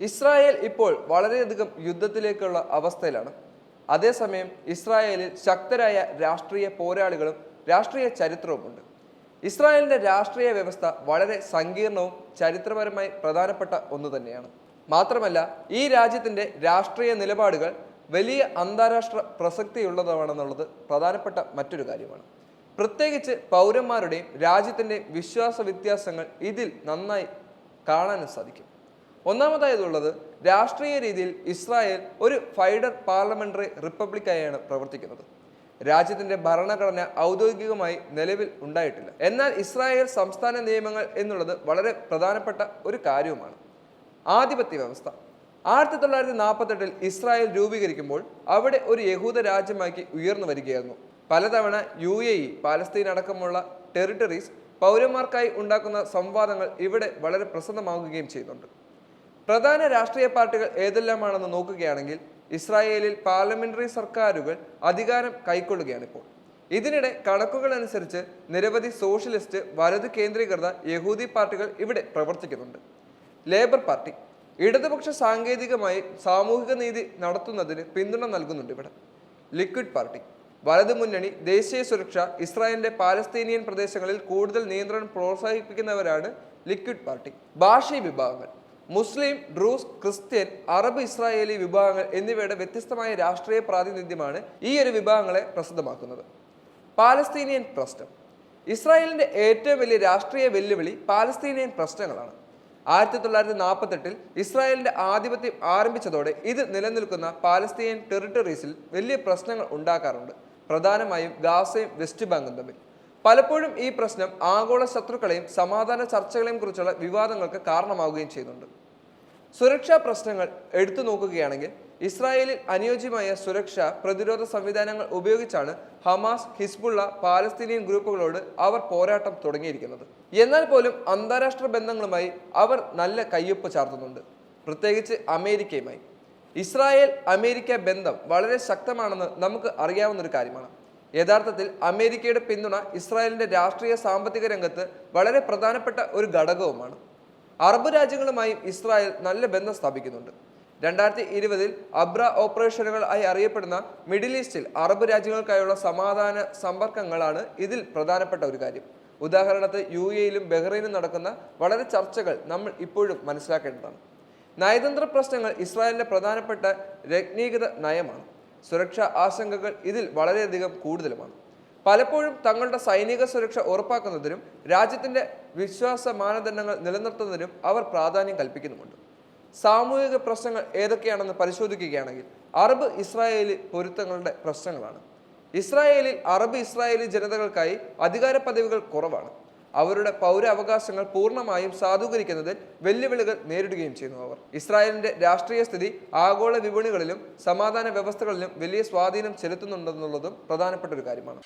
Israel ഇപ്പോൾ വളരെയധികം യുദ്ധത്തിലേക്കുള്ള അവസ്ഥയിലാണ്. അതേസമയം ഇസ്രായേലിൽ ശക്തരായ രാഷ്ട്രീയ പോരാളികളും രാഷ്ട്രീയ ചരിത്രവുമുണ്ട്. ഇസ്രായേലിന്റെ രാഷ്ട്രീയ വ്യവസ്ഥ വളരെ സങ്കീർണവും ചരിത്രപരമായി പ്രധാനപ്പെട്ട ഒന്ന് തന്നെയാണ്. മാത്രമല്ല ഈ രാജ്യത്തിന്റെ രാഷ്ട്രീയ നിലപാടുകൾ വലിയ അന്താരാഷ്ട്ര പ്രസക്തിയുള്ളതാണെന്നുള്ളത് പ്രധാനപ്പെട്ട മറ്റൊരു കാര്യമാണ്. പ്രത്യേകിച്ച് പൗരന്മാരുടെയും രാജ്യത്തിന്റെയും വിശ്വാസ വ്യത്യാസങ്ങൾ ഇതിൽ നന്നായി കാണാനും സാധിക്കും. ഒന്നാമതായതുള്ളത് രാഷ്ട്രീയ രീതിയിൽ ഇസ്രായേൽ ഒരു ഫൈഡർ പാർലമെന്ററി റിപ്പബ്ലിക്കായാണ് പ്രവർത്തിക്കുന്നത്. രാജ്യത്തിന്റെ ഭരണഘടന ഔദ്യോഗികമായി നിലവിൽ ഉണ്ടായിട്ടില്ല. എന്നാൽ ഇസ്രായേൽ സംസ്ഥാന നിയമങ്ങൾ എന്നുള്ളത് വളരെ പ്രധാനപ്പെട്ട ഒരു കാര്യവുമാണ്. ആധിപത്യ വ്യവസ്ഥ. ആയിരത്തി തൊള്ളായിരത്തി നാൽപ്പത്തെട്ടിൽ ഇസ്രായേൽ രൂപീകരിക്കുമ്പോൾ അവിടെ ഒരു യഹൂദ രാജ്യമാക്കി ഉയർന്നു വരികയായിരുന്നു. പലതവണ യു എ ഇ പാലസ്തീൻ അടക്കമുള്ള ടെറിട്ടറീസ് പൗരന്മാർക്കായി ഉണ്ടാക്കുന്ന സംവാദങ്ങൾ ഇവിടെ വളരെ പ്രസന്നമാകുകയും ചെയ്യുന്നുണ്ട്. പ്രധാന രാഷ്ട്രീയ പാർട്ടികൾ ഏതെല്ലാമാണെന്ന് നോക്കുകയാണെങ്കിൽ ഇസ്രായേലിൽ പാർലമെന്ററി സർക്കാരുകൾ അധികാരം കൈക്കൊള്ളുകയാണ് ഇപ്പോൾ ഇതിനിടെ കണക്കുകൾ അനുസരിച്ച് നിരവധി സോഷ്യലിസ്റ്റ് വലത് കേന്ദ്രീകൃത യഹൂദി പാർട്ടികൾ ഇവിടെ പ്രവർത്തിക്കുന്നുണ്ട്. ലേബർ പാർട്ടി ഇടതുപക്ഷ സാങ്കേതികമായി സാമൂഹിക നീതി നടത്തുന്നതിന് പിന്തുണ നൽകുന്നുണ്ട് ഇവിടെ. ലിക്വിഡ് പാർട്ടി വലതു മുന്നണി ദേശീയ സുരക്ഷ ഇസ്രായേലിന്റെ പാലസ്തീനിയൻ പ്രദേശങ്ങളിൽ കൂടുതൽ നിയന്ത്രണം പ്രോത്സാഹിപ്പിക്കുന്നവരാണ് ലിക്വിഡ് പാർട്ടി. ഭാഷീ വിഭാഗങ്ങൾ മുസ്ലിം ഡ്രൂസ് ക്രിസ്ത്യൻ അറബ് ഇസ്രായേലി വിഭാഗങ്ങൾ എന്നിവയുടെ വ്യത്യസ്തമായ രാഷ്ട്രീയ പ്രാതിനിധ്യമാണ് ഈ ഒരു വിഭാഗങ്ങളെ പ്രസിദ്ധമാക്കുന്നത്. പാലസ്തീനിയൻ പ്രശ്നം. ഇസ്രായേലിന്റെ ഏറ്റവും വലിയ രാഷ്ട്രീയ വെല്ലുവിളി പാലസ്തീനിയൻ പ്രശ്നങ്ങളാണ്. ആയിരത്തി തൊള്ളായിരത്തി നാൽപ്പത്തെട്ടിൽ ഇസ്രായേലിന്റെ ആധിപത്യം ആരംഭിച്ചതോടെ ഇത് നിലനിൽക്കുന്ന പാലസ്തീനിയൻ ടെറിട്ടറീസിൽ വലിയ പ്രശ്നങ്ങൾ ഉണ്ടാക്കാറുണ്ട്. പ്രധാനമായും ഗാസയും വെസ്റ്റ് ബാങ്കും തമ്മിൽ. പലപ്പോഴും ഈ പ്രശ്നം ആഗോള ശത്രുക്കളെയും സമാധാന ചർച്ചകളെയും കുറിച്ചുള്ള വിവാദങ്ങൾക്ക് കാരണമാവുകയും ചെയ്യുന്നുണ്ട്. സുരക്ഷാ പ്രശ്നങ്ങൾ എടുത്തു നോക്കുകയാണെങ്കിൽ ഇസ്രായേലിൽ അനുയോജ്യമായ സുരക്ഷാ പ്രതിരോധ സംവിധാനങ്ങൾ ഉപയോഗിച്ചാണ് ഹമാസ് ഹിസ്ബുള്ള പാലസ്തീനിയൻ ഗ്രൂപ്പുകളോട് അവർ പോരാട്ടം തുടങ്ങിയിരിക്കുന്നത്. എന്നാൽ പോലും അന്താരാഷ്ട്ര ബന്ധങ്ങളുമായി അവർ നല്ല കയ്യൊപ്പ് ചാർത്തുന്നുണ്ട്. പ്രത്യേകിച്ച് അമേരിക്കയുമായി. ഇസ്രായേൽ അമേരിക്ക ബന്ധം വളരെ ശക്തമാണെന്ന് നമുക്ക് അറിയാവുന്ന ഒരു കാര്യമാണ്. യഥാർത്ഥത്തിൽ അമേരിക്കയുടെ പിന്തുണ ഇസ്രായേലിന്റെ രാഷ്ട്രീയ സാമ്പത്തിക രംഗത്ത് വളരെ പ്രധാനപ്പെട്ട ഒരു ഘടകവുമാണ്. അറബ് രാജ്യങ്ങളുമായും ഇസ്രായേൽ നല്ല ബന്ധം സ്ഥാപിക്കുന്നുണ്ട്. രണ്ടായിരത്തി ഇരുപതിൽ അബ്ര ഓപ്പറേഷനുകൾ ആയി അറിയപ്പെടുന്ന മിഡിൽ ഈസ്റ്റിൽ അറബ് രാജ്യങ്ങൾക്കായുള്ള സമാധാന സമ്പർക്കങ്ങളാണ് ഇതിൽ പ്രധാനപ്പെട്ട ഒരു കാര്യം. ഉദാഹരണത്തിന് യു എയിലും ബഹ്റൈനും നടക്കുന്ന വളരെ ചർച്ചകൾ നമ്മൾ ഇപ്പോഴും മനസ്സിലാക്കേണ്ടതാണ്. നയതന്ത്ര പ്രശ്നങ്ങൾ ഇസ്രായേലിന്റെ പ്രധാനപ്പെട്ട രജ്ഞീകൃത നയമാണ്. സുരക്ഷാ ആശങ്കകൾ ഇതിൽ വളരെയധികം കൂടുതലുമാണ്. പലപ്പോഴും തങ്ങളുടെ സൈനിക സുരക്ഷ ഉറപ്പാക്കുന്നതിനും രാജ്യത്തിന്റെ വിശ്വാസ മാനദണ്ഡങ്ങൾ നിലനിർത്തുന്നതിനും അവർ പ്രാധാന്യം കൽപ്പിക്കുന്നുമുണ്ട്. സാമൂഹിക പ്രശ്നങ്ങൾ ഏതൊക്കെയാണെന്ന് പരിശോധിക്കുകയാണെങ്കിൽ അറബ് ഇസ്രായേലി പൊരുത്തങ്ങളുടെ പ്രശ്നങ്ങളാണ്. ഇസ്രായേലിൽ അറബ് ഇസ്രായേലി ജനതകൾക്കായി അധികാര പദവികൾ കുറവാണ്. അവരുടെ പൗരാവകാശങ്ങൾ പൂർണമായും സാധൂകരിക്കുന്നതിൽ വെല്ലുവിളികൾ നേരിടുകയും ചെയ്യുന്നു അവർ. ഇസ്രായേലിന്റെ രാഷ്ട്രീയ സ്ഥിതി ആഗോള വിപണികളിലും സമാധാന വ്യവസ്ഥകളിലും വലിയ സ്വാധീനം ചെലുത്തുന്നുണ്ടെന്നുള്ളതും പ്രധാനപ്പെട്ട ഒരു കാര്യമാണ്.